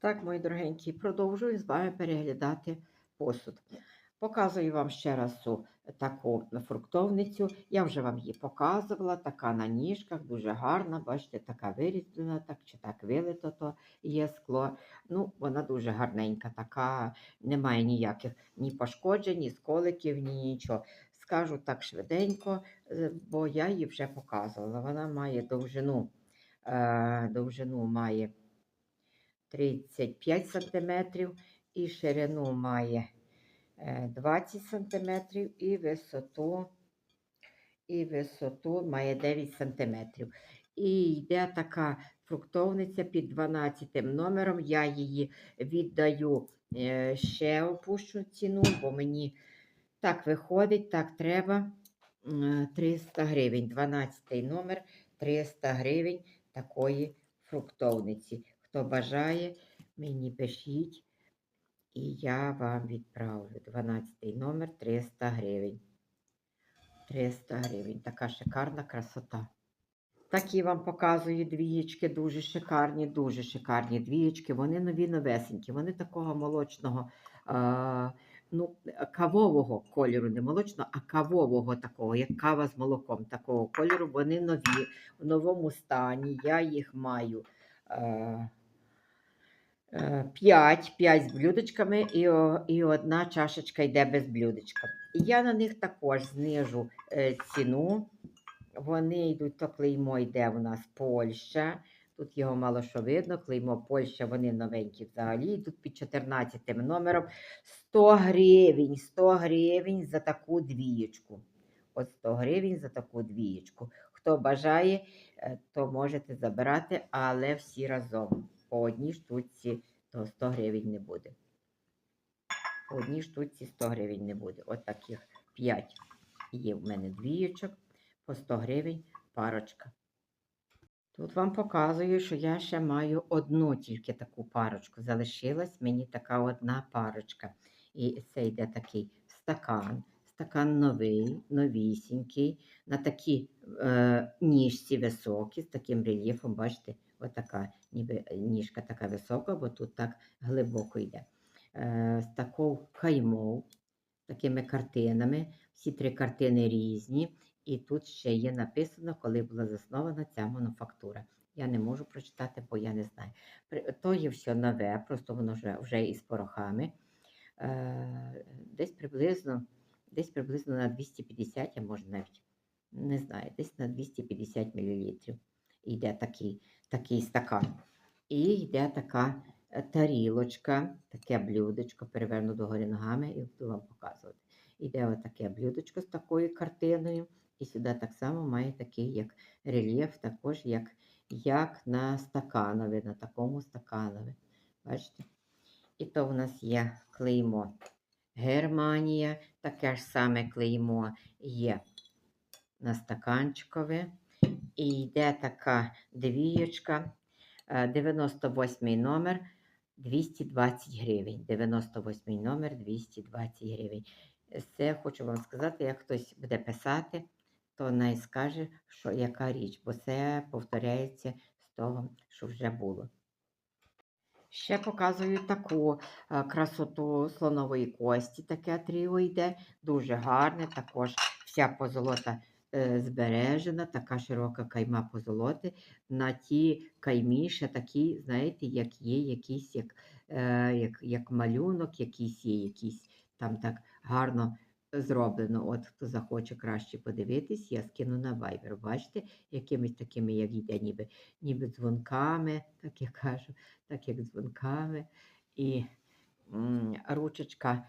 Так, мої дорогенькі, продовжую з вами переглядати посуд. Показую вам ще раз цю таку фруктовницю. Я вже вам її показувала, така на ніжках, дуже гарна. Бачите, така вирізблена, так чи так вилито то є скло. Ну, вона дуже гарненька, така, немає ніяких ні пошкоджень, ні сколиків, ні нічого. Скажу так швиденько, е, бо я її вже показувала. Вона має довжину, е, довжину має 35 см і ширину має е, 20 см і висоту, і висоту має 9 см. І йде така фруктовниця під 12 номером. Я її віддаю е, ще опущу ціну, бо мені так виходить, так треба. 300 гривень. 12 номер 300 гривень такої фруктовниці. Хто бажає, мені пишіть, і я вам відправлю. 12 номер 300 гривень. 300 гривень. Така шикарна красота. Такі вам показую двієчки, дуже шикарні, дуже шикарні двієчки. Вони нові новесенькі, вони такого молочного, а, ну, кавового кольору, не молочного, а кавового такого, як кава з молоком такого кольору. Вони нові, в новому стані. Я їх маю. е, 5, 5 з блюдечками і, і одна чашечка йде без блюдечка. І я на них також знижу е, ціну. Вони йдуть, то клеймо йде у нас Польща. Тут його мало що видно. Клеймо Польща, вони новенькі взагалі. Йдуть під 14 номером 100 гривень. 100 гривень за таку двієчку. От 100 гривень за таку двієчку. Хто бажає, е, то можете забирати, але всі разом. По одній штуці то 100 гривень не буде. По одній штуці 100 гривень не буде. От таких 5 є в мене двієчок по 100 гривень парочка. Тут вам показую, що я ще маю одну тільки таку парочку. Залишилась мені така одна парочка. І це йде такий стакан. Стакан новий, новісінький, на такій е, ніжці високі, з таким рельєфом, бачите, отака ніби ніжка така висока, бо тут так глибоко йде. Е, з такою каймов, такими картинами. Всі три картини різні. І тут ще є написано, коли була заснована ця мануфактура. Я не можу прочитати, бо я не знаю. То є все нове, просто воно вже, вже із порохами. Е, десь приблизно, десь приблизно на 250, а може навіть не знаю, десь на 250 мл. Йде такий, такий стакан. І йде така е, тарілочка, таке блюдечко, переверну догори ногами і буду вам показувати. Іде отаке блюдечко з такою картиною. І сюди так само має такий як рельєф, також як, як на стаканові, на такому стаканові. Бачите? І то в нас є клеймо Германія, таке ж саме клеймо є на стаканчикові. І йде така двієчка, е, 98 номер 220 гривень. 98 номер 220 гривень. Це хочу вам сказати, як хтось буде писати, то най скаже, що яка річ, бо це повторяється з того, що вже було. Ще показую таку е, красоту слонової кості, таке тріо йде, дуже гарне, також вся позолота е, збережена, така широка кайма позолоти. На ті каймі ще такі, знаєте, як є якийсь як, е, як, як малюнок, якийсь є, якийсь там так гарно зроблено. От хто захоче краще подивитись, я скину на Viber. Бачите, якимись такими, як йде, ніби, ніби дзвонками, так я кажу, так як дзвонками. І м, ручечка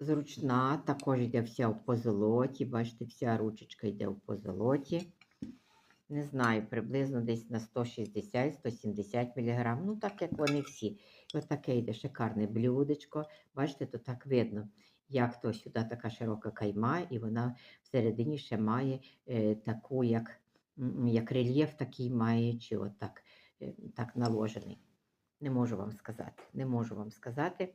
зручна, також йде вся в позолоті. Бачите, вся ручечка йде в позолоті. Не знаю, приблизно десь на 160-170 мг. Ну, так як вони всі. Ось таке йде шикарне блюдечко. Бачите, то так видно, як то сюди така широка кайма, і вона всередині ще має е, таку, як, як рельєф такий має, чи отак е, так наложений. Не можу вам сказати. Не можу вам сказати.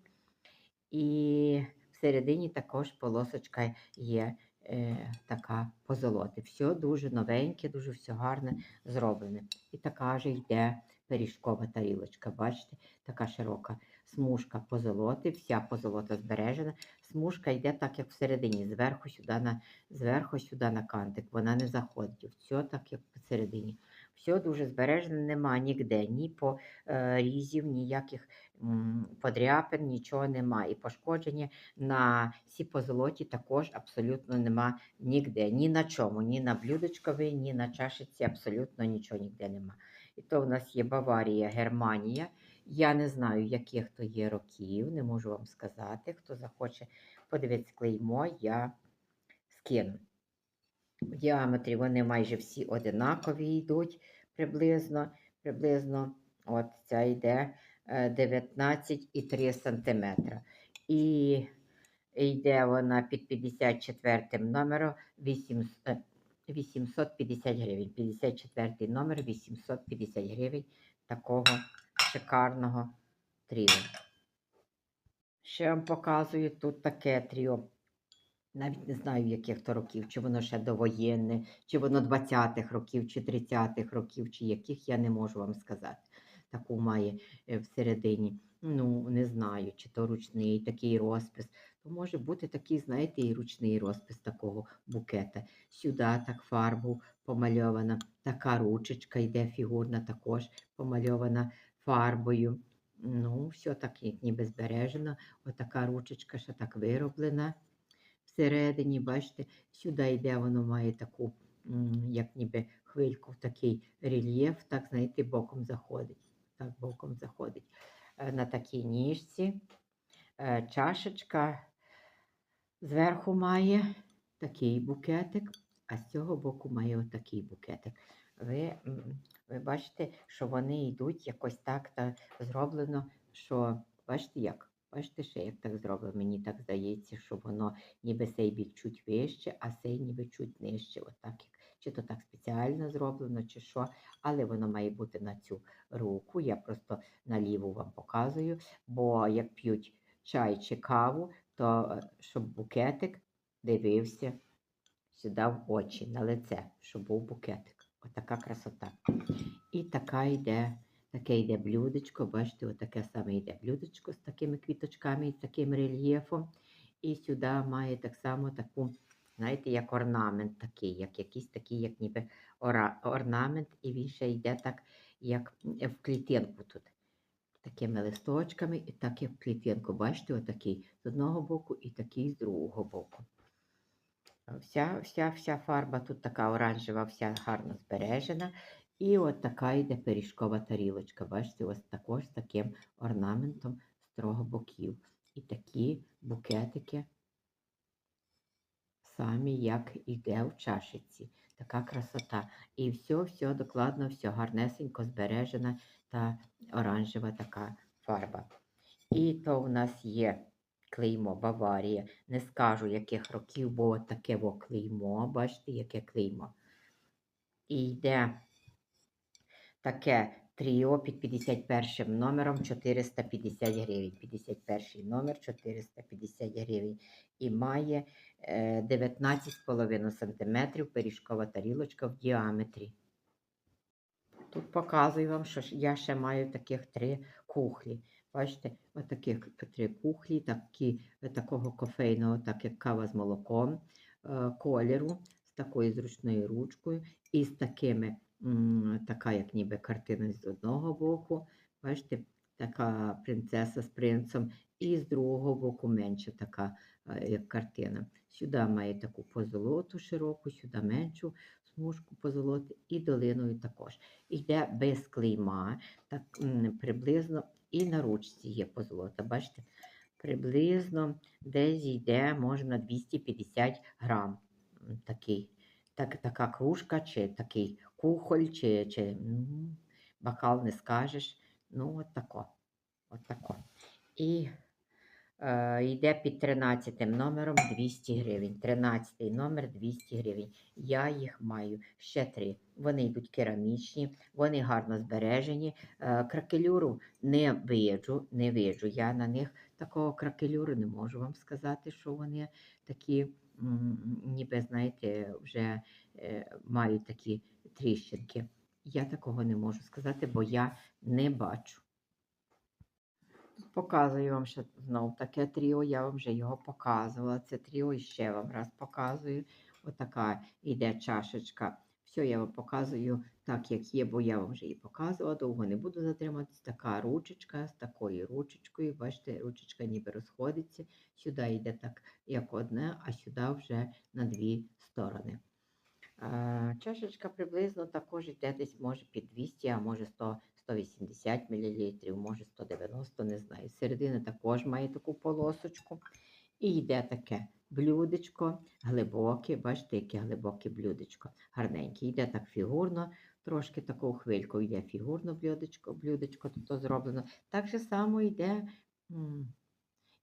І всередині також полосочка є е, така позолоти. Все дуже новеньке, дуже все гарне зроблене. І така ж йде пиріжкова тарілочка. Бачите, така широка смужка позолоти, вся позолота збережена. Смужка йде так, як всередині, зверху сюди на, зверху сюди на кантик. Вона не заходить. Все так, як посередині. Все дуже збережено, нема ніде, ні по е, різів, ніяких подряпин, нічого нема. І пошкодження на всі позолоті також абсолютно нема ніде. Ні на чому, ні на блюдечковій, ні на чашиці, абсолютно нічого ніде нема. І то в нас є Баварія, Германія. Я не знаю, яких то є років, не можу вам сказати. Хто захоче подивитися клеймо, я скину. В діаметрі вони майже всі одинакові йдуть приблизно. Приблизно от ця йде е, 19,3 см. І йде вона під 54 номером 8, е, 850 гривень. 54 номер 850 гривень такого шикарного тріо. Ще вам показую тут таке тріо. Навіть не знаю, яких то років, чи воно ще довоєнне, чи воно 20-х років, чи 30-х років, чи яких я не можу вам сказати. Таку має е, всередині. Ну, не знаю, чи то ручний такий розпис. То може бути такий, знаєте, і ручний розпис такого букета. Сюди так фарбу помальована, така ручечка йде фігурна, також помальована фарбою. Ну, все так, ніби збережено. Отака ручечка ще так вироблена всередині, бачите, сюди йде, воно має таку, як ніби хвильку, в такий рельєф, так, знаєте, боком заходить. Так, боком заходить. Е, На такій ніжці. Е, Чашечка зверху має такий букетик, а з цього боку має отакий букетик. Ви, ви бачите, що вони йдуть якось так та зроблено, що бачите як? Бачите, ще як так зроблено, мені так здається, що воно ніби цей бік чуть вище, а цей ніби чуть нижче. Отак, як, чи то так спеціально зроблено, чи що, але воно має бути на цю руку. Я просто наліву вам показую, бо як п'ють чай чи каву, то е, щоб букетик дивився сюди в очі, на лице, щоб був букетик. Отака красота. І така йде, таке йде блюдечко, бачите, отаке саме йде блюдечко з такими квіточками і з таким рельєфом. І сюди має так само таку, знаєте, як орнамент такий, як якийсь такий, як ніби орнамент, і він ще йде так, як в клітинку тут. Такими листочками, і так як в клітинку. Бачите, отакий з одного боку і такий з другого боку. Вся, вся, вся фарба тут така оранжева, вся гарно збережена. І от така йде пиріжкова тарілочка. Бачите, ось також з таким орнаментом з трьох боків. І такі букетики, самі як іде в чашиці. Така красота. І все, все докладно, все гарнесенько збережена та оранжева така фарба. І то в нас є клеймо Баварія. Не скажу, яких років, бо таке во клеймо. Бачите, яке клеймо. І йде таке тріо під 51 номером 450 гривень. 51 номер 450 гривень. І має е, 19,5 см пиріжкова тарілочка в діаметрі. Тут показую вам, що я ще маю таких три кухлі. Бачите, отаких три кухлі, такі, е, такого кофейного, так як кава з молоком, е, кольору, з такою зручною ручкою, і з такими, така, як ніби картина з одного боку. Бачите, така принцеса з принцем, і з другого боку менша така, е, як картина. Сюди має таку позолоту широку, сюди меншу смужку позолоти і долиною також. Йде без клейма, так приблизно і на ручці є позолота. Бачите, приблизно десь йде, може, на 250 грам. Такий, так, така кружка, чи такий кухоль, чи, чи м, бокал не скажеш. Ну, от тако. От тако. І е, йде під 13 номером 200 гривень. 13 номер 200 гривень. Я їх маю ще три. Вони йдуть керамічні, вони гарно збережені. Е, кракелюру не виджу, не виджу. Я на них такого кракелюру не можу вам сказати, що вони такі, ніби, знаєте, вже е, мають такі тріщинки. Я такого не можу сказати, бо я не бачу. Показую вам ще знов таке тріо, я вам вже його показувала. Це тріо і ще вам раз показую. Отака йде чашечка. Все, я вам показую так, як є, бо я вам вже її показувала, довго не буду затриматись. Така ручечка з такою ручечкою. Бачите, ручечка ніби розходиться. Сюди йде так, як одне, а сюди вже на дві сторони. Чашечка приблизно також йде десь може під 200, а може 100, 180 мл, може 190, не знаю. Середина також має таку полосочку. І йде таке блюдечко, глибоке, бачите, яке глибоке блюдечко, гарненьке. Йде так фігурно, трошки таку хвильку йде фігурно блюдечко, блюдечко тут зроблено. Так же само йде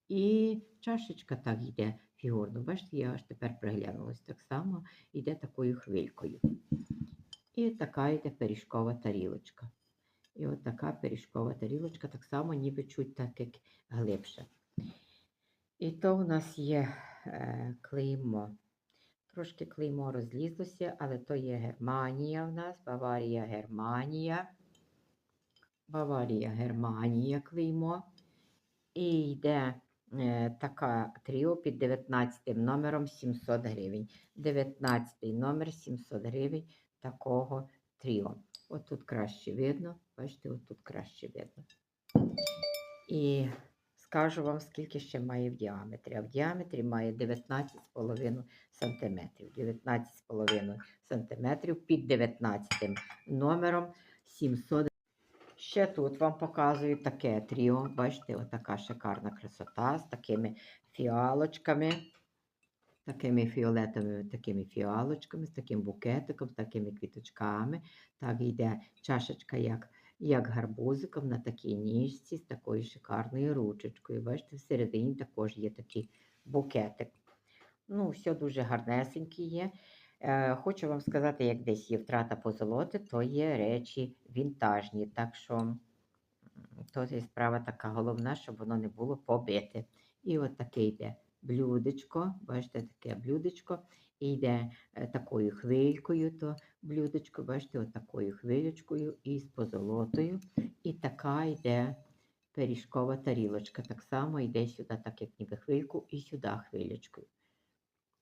і чашечка так йде фігурно. Бачите, я аж тепер приглянулась так само, йде такою хвилькою. І така йде пиріжкова тарілочка. І от така пиріжкова тарілочка, так само ніби чуть так, як глибше. І то у нас є клеймо. Трошки клеймо розлізлося, але то є Германія в нас, Баварія, Германія. Баварія, Германія клеймо. І йде е, така тріо під 19 номером 700 гривень. 19 номер 700 гривень такого тріо. От тут краще видно, бачите, от тут краще видно. І скажу вам, скільки ще має в діаметрі. А в діаметрі має 19,5 см. 19,5 см під 19 номером 700 Ще тут вам показую таке тріо. Бачите, отака шикарна красота з такими фіалочками, такими фіолетовими такими фіалочками, з таким букетиком, з такими квіточками. Так йде чашечка, як, як гарбузиком на такій ніжці з такою шикарною ручечкою. Бачите, всередині також є такий букетик. Ну, все дуже гарнесеньке є. Е, Хочу вам сказати, як десь є втрата позолоти, то є речі вінтажні. Так що то є справа така головна, щоб воно не було побите. І от таке йде блюдечко, бачите, таке блюдечко, і йде е, такою хвилькою, то блюдечко, бачите, от такою хвилечкою і з позолотою. І така йде пиріжкова тарілочка. Так само йде сюди, так як ніби хвильку, і сюди хвилечкою.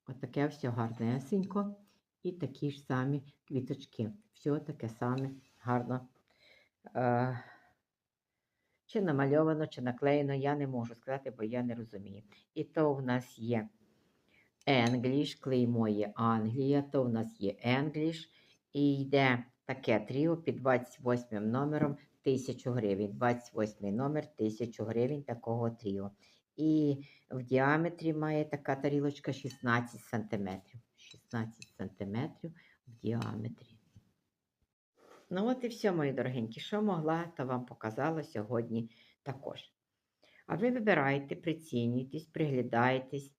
Отаке все гарнесенько. І такі ж самі квіточки. Все таке саме гарно. Е, чи намальовано, чи наклеєно, я не можу сказати, бо я не розумію. І то в нас є English, клеймо є Англія, то в нас є English. І йде таке тріо під 28 номером 1000 гривень. 28 номер 1000 гривень такого тріо. І в діаметрі має така тарілочка 16 см. 16 см в діаметрі. Ну, от і все, мої дорогенькі, що могла, то вам показала сьогодні також. А ви вибирайте, прицінюйтесь, приглядайтесь,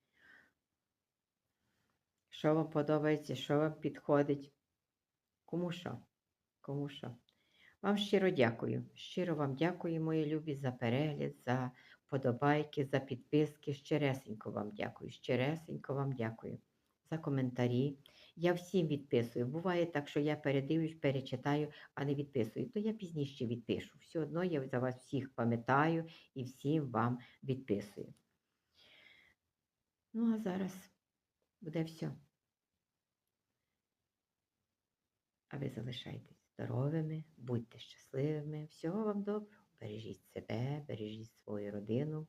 що вам подобається, що вам підходить. Кому що? Кому що. Вам щиро дякую. Щиро вам дякую, мої любі, за перегляд, за подобайки, за підписки. Щиресенько вам дякую. Щиресенько вам дякую за коментарі. Я всім відписую. Буває так, що я передивлюсь, перечитаю, а не відписую. То я пізніше відпишу. Все одно я за вас всіх пам'ятаю і всім вам відписую. Ну, а зараз буде все. А ви залишайтесь здоровими, будьте щасливими. Всього вам доброго. Бережіть себе, бережіть свою родину.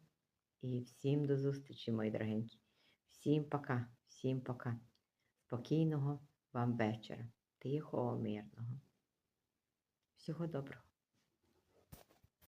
І всім до зустрічі, мої дорогенькі. Всім пока, всім пока. Спокійного вам вечора, тихого, мирного. Всього доброго.